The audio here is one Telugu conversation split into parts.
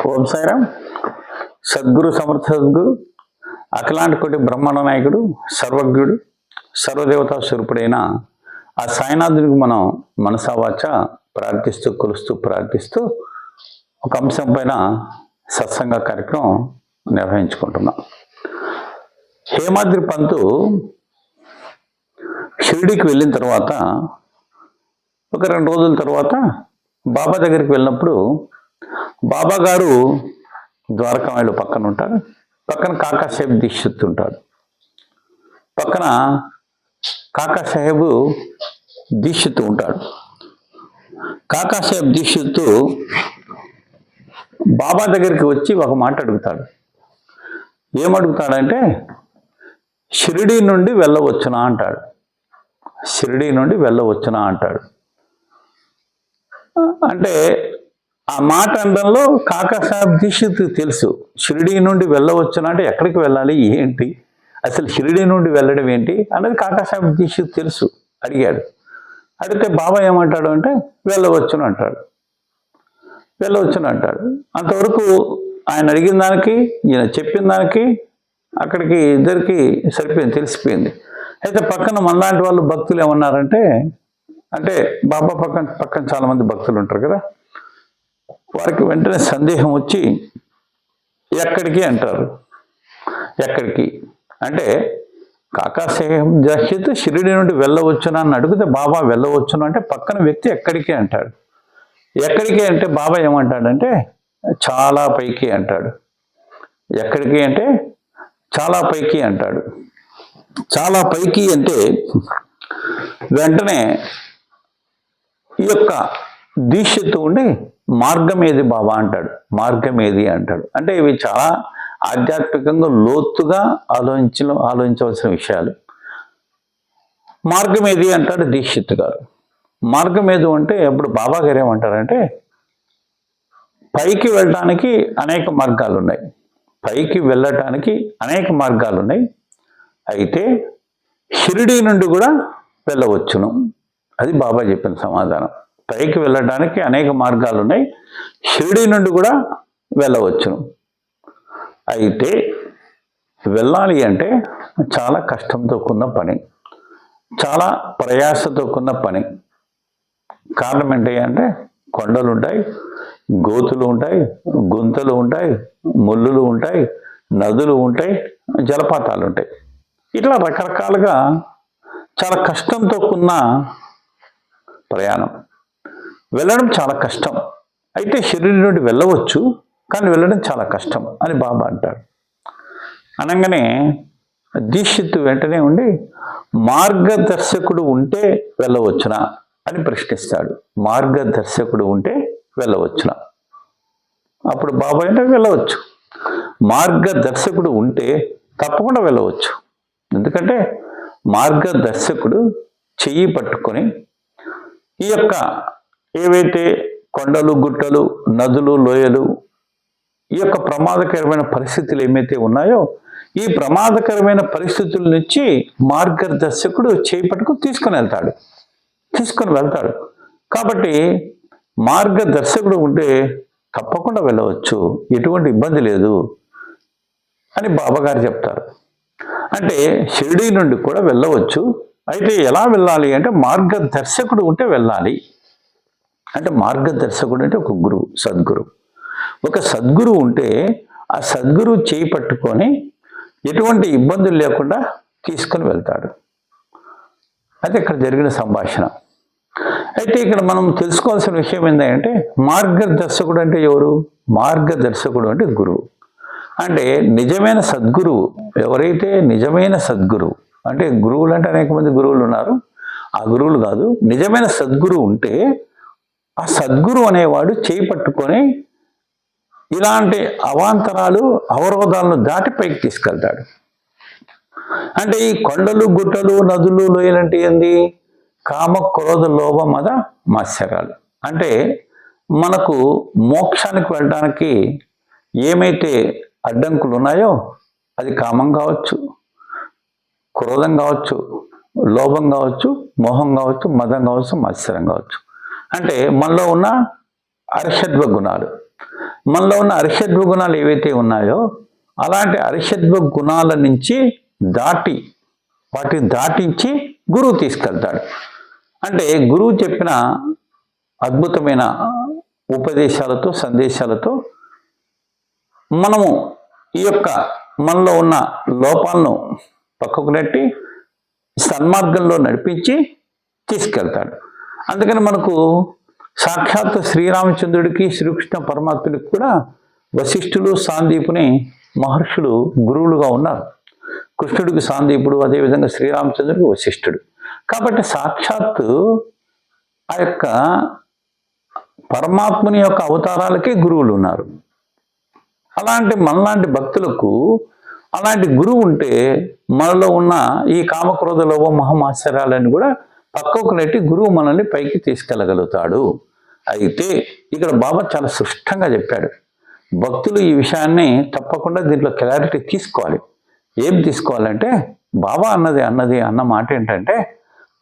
ఓం సాయిరామ్. సద్గురు సమర్థ సద్గురు అఖిలాంటి కోటి బ్రహ్మాండ నాయకుడు సర్వజ్ఞుడు సర్వదేవతా స్వరూపుడైన ఆ సాయినాథునికి మనం మనసావాచ ప్రార్థిస్తూ కొలుస్తూ ప్రార్థిస్తూ ఒక అంశం పైన సత్సంగ కార్యక్రమం నిర్వహించుకుంటున్నాం. హేమాద్రి పంతు షిరిడికి వెళ్ళిన తర్వాత ఒక రెండు రోజుల తర్వాత బాబా దగ్గరికి వెళ్ళినప్పుడు బాబా గారు ద్వారకామాయిలో పక్కన ఉంటాడు. పక్కన కాకాసాహెబ్ దీక్షిత్ ఉంటాడు. పక్కన కాకాసాహెబ్ దీక్షిత్ ఉంటాడు. కాకాసాహెబ్ దీక్షిత్ బాబా దగ్గరికి వచ్చి ఒక మాట అడుగుతాడు. ఏమడుగుతాడంటే షిరిడి నుండి వెళ్ళవచ్చునా అంటాడు. షిరిడి నుండి వెళ్ళవచ్చునా అంటాడు. అంటే ఆ మాట అందంలో కాకాసాహెబ్ తెలుసు. షిరిడి నుండి వెళ్ళవచ్చునంటే ఎక్కడికి వెళ్ళాలి ఏంటి? అసలు షిరిడి నుండి వెళ్ళడం ఏంటి అనేది కాకాసాహెబ్ తెలుసు అడిగాడు. అడిగితే బాబా ఏమంటాడు అంటే వెళ్ళవచ్చును అంటాడు. వెళ్ళవచ్చును అంటాడు. అంతవరకు ఆయన అడిగిన దానికి ఈయన చెప్పిన దానికి అక్కడికి ఇద్దరికి సరిపోయింది తెలిసిపోయింది. అయితే పక్కన మనలాంటి వాళ్ళు భక్తులు ఏమన్నారంటే అంటే బాబా పక్కన పక్కన చాలా మంది భక్తులు ఉంటారు కదా వారికి వెంటనే సందేహం వచ్చి ఎక్కడికి అంటారు? ఎక్కడికి? అంటే కాకాశేహం జహిత్ షిరిడి నుండి వెళ్ళవచ్చునా అని అడిగితే బాబా వెళ్ళవచ్చును అంటే పక్కన వ్యక్తి ఎక్కడికి అంటాడు. ఎక్కడికి అంటే బాబా ఏమంటాడంటే చాలా పైకి అంటాడు. ఎక్కడికి అంటే చాలా పైకి అంటాడు. చాలా పైకి అంటే వెంటనే ఈ యొక్క దీక్షతో ఉండి మార్గం ఏది బాబా అంటాడు. మార్గం ఏది అంటాడు. అంటే ఇవి చాలా ఆధ్యాత్మికంగా లోతుగా ఆలోచించిన ఆలోచించవలసిన విషయాలు. మార్గం ఏది అంటాడు దీక్షిత్ గారు. మార్గం ఏది అంటే ఇప్పుడు బాబా గారు ఏమంటారంటే పైకి వెళ్ళటానికి అనేక మార్గాలు ఉన్నాయి పైకి వెళ్ళటానికి అనేక మార్గాలు ఉన్నాయి అయితే షిరిడి నుండి కూడా వెళ్ళవచ్చును. అది బాబా చెప్పిన సమాధానం. పైకి వెళ్ళడానికి అనేక మార్గాలు ఉన్నాయి. షిరిడి నుండి కూడా వెళ్ళవచ్చును అయితే వెళ్ళాలి అంటే చాలా కష్టంతో కూడిన పని చాలా ప్రయాసతో కూడిన పని. కారణం ఏంటి అంటే కొండలు ఉంటాయి గోతులు ఉంటాయి గుంతలు ఉంటాయి ముళ్ళులు ఉంటాయి నదులు ఉంటాయి జలపాతాలు ఉంటాయి. ఇట్లా రకరకాలుగా చాలా కష్టంతో కూడిన ప్రయాణం. వెళ్ళడం చాలా కష్టం. అయితే శరీరం నుండి వెళ్ళవచ్చు కానీ వెళ్ళడం చాలా కష్టం అని బాబా అంటాడు. అనగానే దీక్షిత్ వెంటనే ఉండి మార్గదర్శకుడు ఉంటే వెళ్ళవచ్చునా అని ప్రశ్నిస్తాడు. మార్గదర్శకుడు ఉంటే వెళ్ళవచ్చునా? అప్పుడు బాబా అంటే వెళ్ళవచ్చు. మార్గదర్శకుడు ఉంటే తప్పకుండా వెళ్ళవచ్చు. ఎందుకంటే మార్గదర్శకుడు చెయ్యి పట్టుకొని ఈ యొక్క ఏవైతే కొండలు గుట్టలు నదులు లోయలు ఈ యొక్క ప్రమాదకరమైన పరిస్థితులు ఏమైతే ఉన్నాయో ఈ ప్రమాదకరమైన పరిస్థితుల నుంచి మార్గదర్శకుడు చేపట్టుకు తీసుకుని వెళ్తాడు. తీసుకొని వెళ్తాడు. కాబట్టి మార్గదర్శకుడు ఉంటే తప్పకుండా వెళ్ళవచ్చు. ఎటువంటి ఇబ్బంది లేదు అని బాబాగారు చెప్తారు. అంటే షిరిడి నుండి కూడా వెళ్ళవచ్చు. అయితే ఎలా వెళ్ళాలి అంటే మార్గదర్శకుడు ఉంటే వెళ్ళాలి. అంటే మార్గదర్శకుడు అంటే ఒక గురువు సద్గురు ఒక సద్గురు ఉంటే ఆ సద్గురు చేయి పట్టుకొని ఎటువంటి ఇబ్బందులు లేకుండా తీసుకొని వెళ్తాడు. అది ఇక్కడ జరిగిన సంభాషణ. అయితే ఇక్కడ మనం తెలుసుకోవాల్సిన విషయం ఏంటంటే మార్గదర్శకుడు అంటే ఎవరు? మార్గదర్శకుడు అంటే గురువు. అంటే నిజమైన సద్గురువు ఎవరైతే నిజమైన సద్గురువు అంటే గురువులు అంటే అనేక మంది గురువులు ఉన్నారు. ఆ గురువులు కాదు నిజమైన సద్గురువు ఉంటే ఆ సద్గురు అనేవాడు చేయి పట్టుకొని ఇలాంటి అవాంతరాలు అవరోధాలను దాటి పైకి తీసుకెళ్తాడు. అంటే ఈ కొండలు గుట్టలు నదులు లోయలంటే ఏంది? కామ క్రోధ లోభ మద మత్సరాలు. అంటే మనకు మోక్షానికి వెళ్ళడానికి ఏమైతే అడ్డంకులు ఉన్నాయో అది కామం కావచ్చు క్రోధం కావచ్చు లోభం కావచ్చు మోహం కావచ్చు మదం కావచ్చు మత్సరం కావచ్చు. అంటే మనలో ఉన్న అరిషద్వ గుణాలు. మనలో ఉన్న అరిషద్వ గుణాలు ఏవైతే ఉన్నాయో అలాంటి అరిషద్వ గుణాల నుంచి దాటి వాటిని దాటించి గురువు తీసుకెళ్తాడు. అంటే గురువు చెప్పిన అద్భుతమైన ఉపదేశాలతో సందేశాలతో మనము ఈ యొక్క మనలో ఉన్న లోపాలను పక్కకు నెట్టి సన్మార్గంలో నడిపించి తీసుకెళ్తాడు. అందుకని మనకు సాక్షాత్ శ్రీరామచంద్రుడికి శ్రీకృష్ణ పరమాత్ముడికి కూడా వశిష్ఠులు సాందీపుని మహర్షులు గురువులుగా ఉన్నారు. కృష్ణుడికి సాందీపుడు అదేవిధంగా శ్రీరామచంద్రుడికి వశిష్ఠుడు. కాబట్టి సాక్షాత్తు ఆ యొక్క పరమాత్ముని యొక్క అవతారాలకే గురువులు ఉన్నారు. అలాంటి మనలాంటి భక్తులకు అలాంటి గురువు ఉంటే మనలో ఉన్న ఈ కామక్రోధ లోభ మహమాశ్చర్యాలని కూడా పక్కకు నెట్టి గురువు మనల్ని పైకి తీసుకెళ్ళగలుగుతాడు. అయితే ఇక్కడ బాబా చాలా స్పష్టంగా చెప్పాడు. భక్తులు ఈ విషయాన్ని తప్పకుండా దీంట్లో క్లారిటీ తీసుకోవాలి. ఏం తీసుకోవాలంటే బాబా అన్నది అన్నది అన్న మాట ఏంటంటే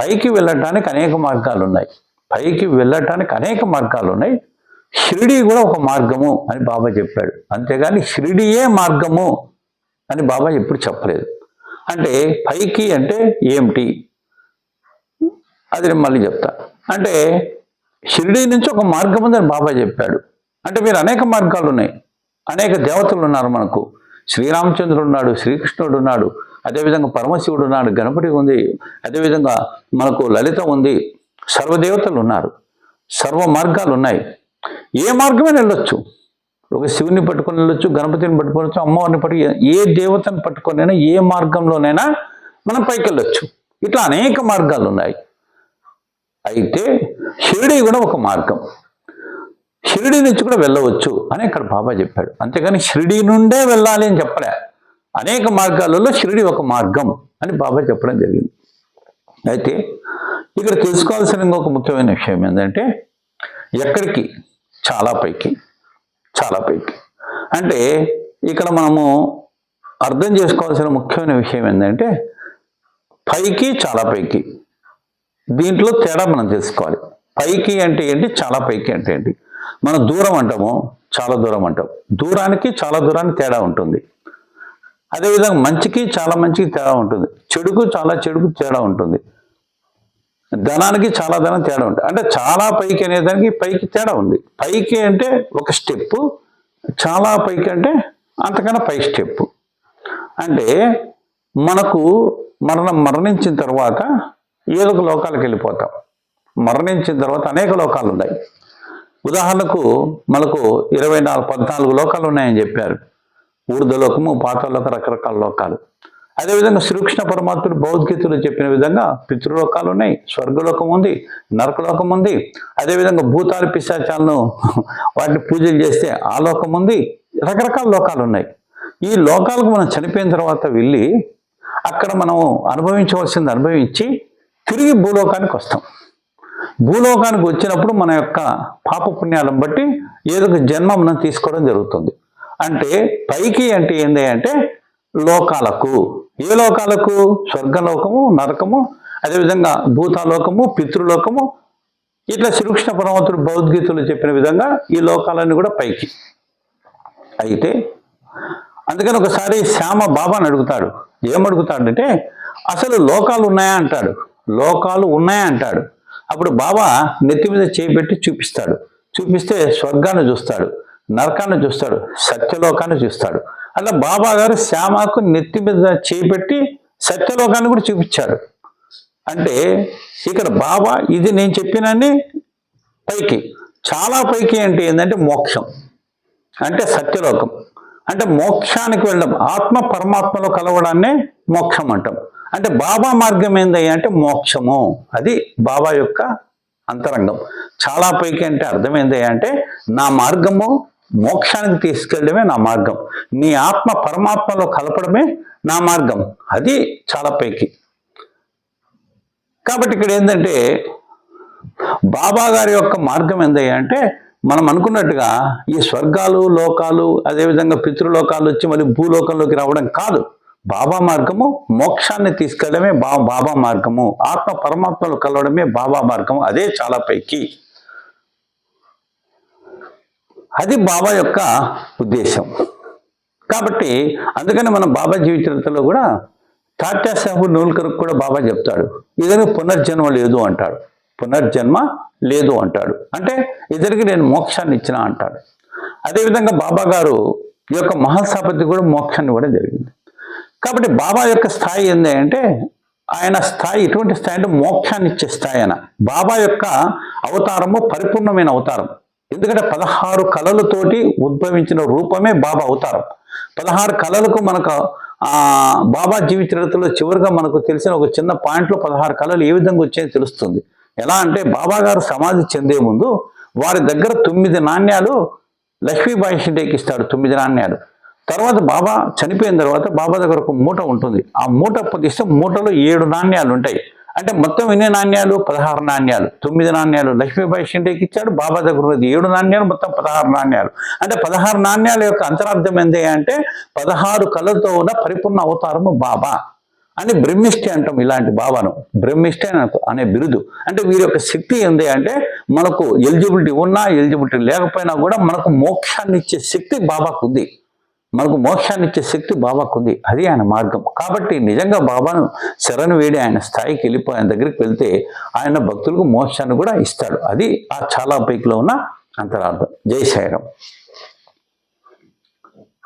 పైకి వెళ్ళటానికి అనేక మార్గాలు ఉన్నాయి. పైకి వెళ్ళటానికి అనేక మార్గాలు ఉన్నాయి. షిరిడి కూడా ఒక మార్గము అని బాబా చెప్పాడు. అంతేగాని షిరిడియే మార్గము అని బాబా ఎప్పుడు చెప్పలేదు. అంటే పైకి అంటే ఏమిటి? అది నేను మళ్ళీ చెప్తా. అంటే షిరిడీ నుంచి ఒక మార్గం ఉందని బాబా చెప్పాడు. అంటే మీరు అనేక మార్గాలు ఉన్నాయి. అనేక దేవతలు ఉన్నారు మనకు. శ్రీరామచంద్రుడు ఉన్నాడు శ్రీకృష్ణుడు ఉన్నాడు అదేవిధంగా పరమశివుడు ఉన్నాడు గణపతి ఉంది అదేవిధంగా మనకు లలిత ఉంది సర్వదేవతలు ఉన్నారు. సర్వ మార్గాలు ఉన్నాయి. ఏ మార్గమే వెళ్ళొచ్చు. ఒక శివుని పట్టుకొని వెళ్ళొచ్చు గణపతిని పట్టుకొని అమ్మవారిని పట్టుకు ఏ దేవతను పట్టుకొనైనా ఏ మార్గంలోనైనా మనం పైకి వెళ్ళొచ్చు. ఇట్లా అనేక మార్గాలు ఉన్నాయి. అయితే షిరిడి కూడా ఒక మార్గం. షిరిడి నుంచి కూడా వెళ్ళవచ్చు అని ఇక్కడ బాబా చెప్పాడు. అంతేగాని షిరిడి నుండే వెళ్ళాలి అని చెప్పలే. అనేక మార్గాలలో షిరిడి ఒక మార్గం అని బాబా చెప్పడం జరిగింది. అయితే ఇక్కడ తెలుసుకోవాల్సిన ఇంకొక ముఖ్యమైన విషయం ఏంటంటే ఎక్కడికి? చాలా పైకి. చాలా పైకి. అంటే ఇక్కడ మనము అర్థం చేసుకోవాల్సిన ముఖ్యమైన విషయం ఏంటంటే పైకి చాలా పైకి. దీంట్లో తేడా మనం తెలుసుకోవాలి. పైకి అంటే ఏంటి? చాలా పైకి అంటే ఏంటి? మనం దూరం అంటాము చాలా దూరం అంటాం. దూరానికి చాలా దూరానికి తేడా ఉంటుంది. అదేవిధంగా మంచికి చాలా మంచికి తేడా ఉంటుంది. చెడుకు చాలా చెడుకు తేడా ఉంటుంది. ధనానికి చాలా ధనం తేడా ఉంటుంది. అంటే చాలా పైకి అనేదానికి పైకి తేడా ఉంది. పైకి అంటే ఒక స్టెప్పు చాలా పైకి అంటే అంతకన్నా పై స్టెప్పు. అంటే మనకు మరణం మరణించిన తర్వాత ఏదో ఒక లోకాలకు వెళ్ళిపోతాం. మరణించిన తర్వాత అనేక లోకాలు ఉన్నాయి ఉదాహరణకు మనకు ఇరవై నాలుగు పద్నాలుగు లోకాలు ఉన్నాయని చెప్పారు. ఊర్ధలోకము పాతలోకం రకరకాల లోకాలు. అదేవిధంగా శ్రీకృష్ణ పరమాత్ముడు భగవద్గీతలో చెప్పిన విధంగా పితృలోకాలు ఉన్నాయి స్వర్గలోకం ఉంది నరకలోకం ఉంది. అదేవిధంగా భూతాలు పిశాచాలను వాటిని పూజలు చేస్తే ఆ లోకం ఉంది. రకరకాల లోకాలు ఉన్నాయి. ఈ లోకాలకు మనం చనిపోయిన తర్వాత వెళ్ళి అక్కడ మనం అనుభవించవలసింది అనుభవించి తిరిగి భూలోకానికి వస్తాం. భూలోకానికి వచ్చినప్పుడు మన యొక్క పాపపుణ్యాలను బట్టి ఏదో ఒక జన్మ మనం తీసుకోవడం జరుగుతుంది. అంటే పైకి అంటే ఏంది అంటే లోకాలకు. ఏ లోకాలకు? స్వర్గలోకము నరకము అదేవిధంగా భూతాలోకము పితృలోకము ఇట్లా శ్రీకృష్ణ పరమతుడు భౌద్గీతలు చెప్పిన విధంగా ఈ లోకాలన్నీ కూడా పైకి. అయితే అందుకని ఒకసారి శ్యామ బాబాని అడుగుతాడు. ఏమడుగుతాడంటే అసలు లోకాలు ఉన్నాయా అంటాడు. లోకాలు ఉన్నాయంటాడు అప్పుడు బాబా నెత్తి మీద చేపెట్టి చూపిస్తాడు. చూపిస్తే స్వర్గాన్ని చూస్తాడు నరకాన్ని చూస్తాడు సత్యలోకాన్ని చూస్తాడు. అలా బాబా గారు శ్యామకు నెత్తి మీద చేపెట్టి సత్యలోకాన్ని కూడా చూపించాడు అంటే ఇక్కడ బాబా ఇది నేను చెప్పినని పైకి. చాలా పైకి అంటే ఏంటంటే మోక్షం. అంటే సత్యలోకం. అంటే మోక్షానికి వెళ్ళడం ఆత్మ పరమాత్మలో కలవడాన్నే మోక్షం అంటాం. అంటే బాబా మార్గం ఏందయ్యా అంటే మోక్షము. అది బాబా యొక్క అంతరంగం. చాలా పైకి అంటే అర్థం ఏందయ్యా అంటే నా మార్గము మోక్షానికి తీసుకెళ్ళడమే నా మార్గం. నీ ఆత్మ పరమాత్మలో కలపడమే నా మార్గం. అది చాలా పైకి. కాబట్టి ఇక్కడ ఏంటంటే బాబా గారి యొక్క మార్గం ఏందయ్యా అంటే మనం అనుకున్నట్టుగా ఈ స్వర్గాలు లోకాలు అదేవిధంగా పితృలోకాలు వచ్చి మళ్ళీ భూలోకంలోకి రావడం కాదు. బాబా మార్గము మోక్షాన్ని తీసుకెళ్ళడమే బా బాబా మార్గము. ఆత్మ పరమాత్మలు కలవడమే బాబా మార్గము. అదే చాలా పైకి. అది బాబా యొక్క ఉద్దేశం. కాబట్టి అందుకని మన బాబా జీవితంలో కూడా టాటా సాహు నూల్కర్ కూడా బాబా చెప్తాడు. ఇతనికి పునర్జన్మ లేదు అంటాడు. పునర్జన్మ లేదు అంటాడు. అంటే ఇతనికి నేను మోక్షాన్ని ఇచ్చిన అంటాడు. అదేవిధంగా బాబా గారు ఈ యొక్క మహాస్థాపతి కూడా మోక్షాన్ని కూడా జరిగింది. కాబట్టి బాబా యొక్క స్థాయి ఏంది అంటే ఆయన స్థాయి ఎటువంటి స్థాయి అంటే మోక్షాన్ని ఇచ్చే స్థాయి ఆయన. బాబా యొక్క అవతారము పరిపూర్ణమైన అవతారం. ఎందుకంటే పదహారు కళలతోటి ఉద్భవించిన రూపమే బాబా అవతారం. పదహారు కళలకు మనకు బాబా జీవిత చరిత్రలో చివరిగా మనకు తెలిసిన ఒక చిన్న పాయింట్లో పదహారు కళలు ఏ విధంగా వచ్చాయో తెలుస్తుంది. ఎలా అంటే బాబా గారు సమాధి చెందే ముందు వారి దగ్గర తొమ్మిది నాణ్యాలు లక్ష్మీబాయి షిండేకి ఇస్తాడు తొమ్మిది నాణ్యాలు. తర్వాత బాబా చనిపోయిన తర్వాత బాబా దగ్గర ఒక మూట ఉంటుంది. ఆ మూట పొదిస్తే మూటలో ఏడు నాణ్యాలు ఉంటాయి. అంటే మొత్తం ఎన్ని నాణ్యాలు? పదహారు నాణ్యాలు. తొమ్మిది నాణ్యాలు. లక్ష్మీబాయి షిండేకి ఇచ్చాడు బాబా దగ్గర ఉన్నది ఏడు నాణ్యాలు మొత్తం పదహారు నాణ్యాలు. అంటే పదహారు నాణ్యాల యొక్క అంతరార్థం ఏంది అంటే పదహారు కళలతో ఉన్న పరిపూర్ణ అవతారము బాబా అని బ్రహ్మిష్టి అంటాం ఇలాంటి బాబాను. బ్రహ్మిష్టి అనే బిరుదు. అంటే వీరి యొక్క శక్తి ఏంది అంటే మనకు ఎలిజిబిలిటీ ఉన్నా ఎలిజిబిలిటీ లేకపోయినా కూడా మనకు మోక్షాన్ని ఇచ్చే శక్తి బాబాకు ఉంది. మనకు మోక్షాన్ని ఇచ్చే శక్తి బాబాకు ఉంది అది ఆయన మార్గం. కాబట్టి నిజంగా బాబాను శరణు వేడి ఆయన స్థాయికి వెళ్ళిపోయి ఆయన దగ్గరికి వెళ్తే ఆయన భక్తులకు మోక్షాన్ని కూడా ఇస్తాడు. అది ఆ చాలా పైకిలో ఉన్న అంతరార్థం. జై సాయిరాం